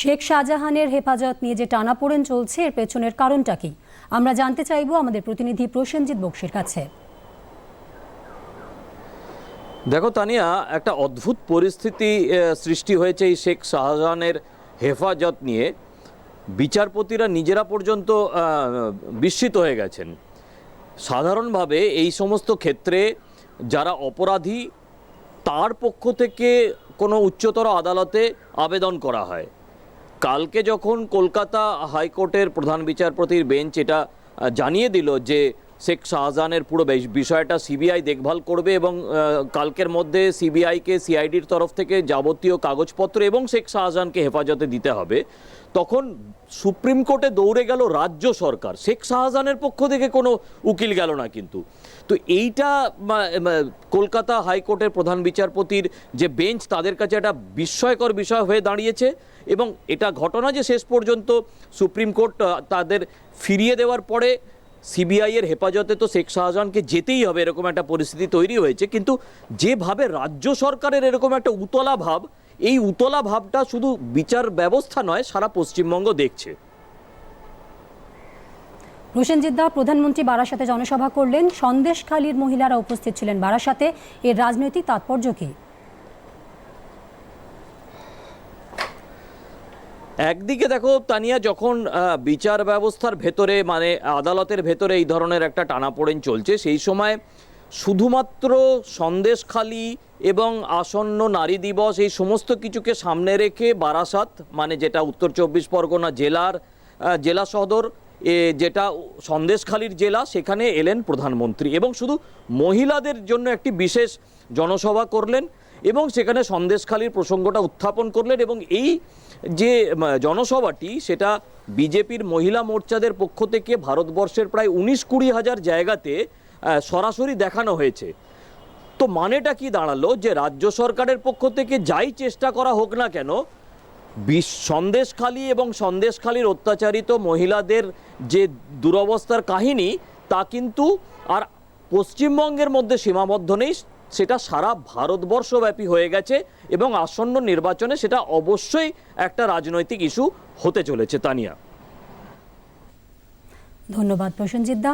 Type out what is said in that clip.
শেখ শাহজাহানের হেফাজত নিয়ে যে টানাপোড়েন চলছে, এর পেছনের কারণটা কি? আমরা জানতে চাইব আমাদের প্রতিনিধি প্রসেনজিৎ বক্সির কাছে। দেখো তানিয়া, একটা অদ্ভুত পরিস্থিতি সৃষ্টি হয়েছে এই শেখ শাহজাহানের হেফাজত নিয়ে। বিচারপতিরা নিজেরা পর্যন্ত বিস্মিত হয়ে গেছেন। সাধারণভাবে এই সমস্ত ক্ষেত্রে যারা অপরাধী, তার পক্ষ থেকে কোনো উচ্চতর আদালতে আবেদন করা হয়। কালকে যখন কলকাতা হাইকোর্টের প্রধান বিচারপতির বেঞ্চ এটা জানিয়ে দিল যে শেখ শাহজাহানের পুরো বিষয়টা সিবিআই দেখভাল করবে এবং কালকের মধ্যে সিবিআইকে সিআইডির তরফ থেকে যাবতীয় কাগজপত্র এবং শেখ শাহজাহানকে হেফাজতে দিতে হবে। তখন সুপ্রিম কোর্টে দৌড়ে গেল রাজ্য সরকার। শেখ শাহজাহানের পক্ষ থেকে কোনো উকিল গেল না কিন্তু। তো এইটা কলকাতা হাইকোর্টের প্রধান বিচারপতির যে বেঞ্চ, তাদের কাছে একটা বিস্ময়কর বিষয় হয়ে দাঁড়িয়েছে এবং এটা ঘটনা যে শেষ পর্যন্ত সুপ্রিম কোর্ট তাদের ফিরিয়ে দেওয়ার পরে সিবিআই এর হেফাজতে তো শেখ শাহজাহানকে যেতেই হবে, এরকম একটা পরিস্থিতি তৈরি হয়েছে। কিন্তু যেভাবে রাজ্য সরকারের এরকম একটা উতলা ভাব, এই উতলা ভাবটা শুধু বিচার ব্যবস্থা নয়, সারা পশ্চিমবঙ্গ দেখছে। প্রসেনজিৎ দা প্রধানমন্ত্রী বারাসাতে জনসভা করলেন। সন্দেশখালীর মহিলারা উপস্থিত ছিলেন বারাসাতে। এর রাজনৈতিক তাৎপর্য কি? একদিকে দেখো তানিয়া যখন বিচার ব্যবস্থার ভেতরে মানে আদালতের ভেতরে এই ধরনের একটা টানাপোড়েন চলছে সেই সময় শুধুমাত্র সন্দেশখালি এবং আসন্ন নারী দিবস এই সমস্ত কিছুকে সামনে রেখে বারাসাত মানে যেটা উত্তর চব্বিশ পরগনা জেলার জেলা সদর এ, যেটা সন্দেশখালীর জেলা সেখানে এলেন প্রধানমন্ত্রী এবং শুধু মহিলাদের জন্য একটি বিশেষ জনসভা করলেন। এবং সেখানে সন্দেশখালির প্রসঙ্গটা উত্থাপন করলেন এবং এই যে জনসভাটি, সেটা বিজেপির মহিলা মোর্চাদের পক্ষ থেকে ভারতবর্ষের প্রায় উনিশ কুড়ি হাজার জায়গাতে সরাসরি দেখানো হয়েছে। তো মানেটা কি দাঁড়াল যে, রাজ্য সরকারের পক্ষ থেকে যাই চেষ্টা করা হোক না কেন সন্দেশখালী এবং সন্দেশখালীর অত্যাচারিত মহিলাদের যে দুরবস্থার কাহিনী, তা কিন্তু আর পশ্চিমবঙ্গের মধ্যে সীমাবদ্ধ নেই। সেটা সারা ভারতবর্ষব্যাপী হয়ে গেছে এবং আসন্ন নির্বাচনে সেটা অবশ্যই একটা রাজনৈতিক ইস্যু হতে চলেছে, তানিয়া। ধন্যবাদ প্রসেনজিৎ দা।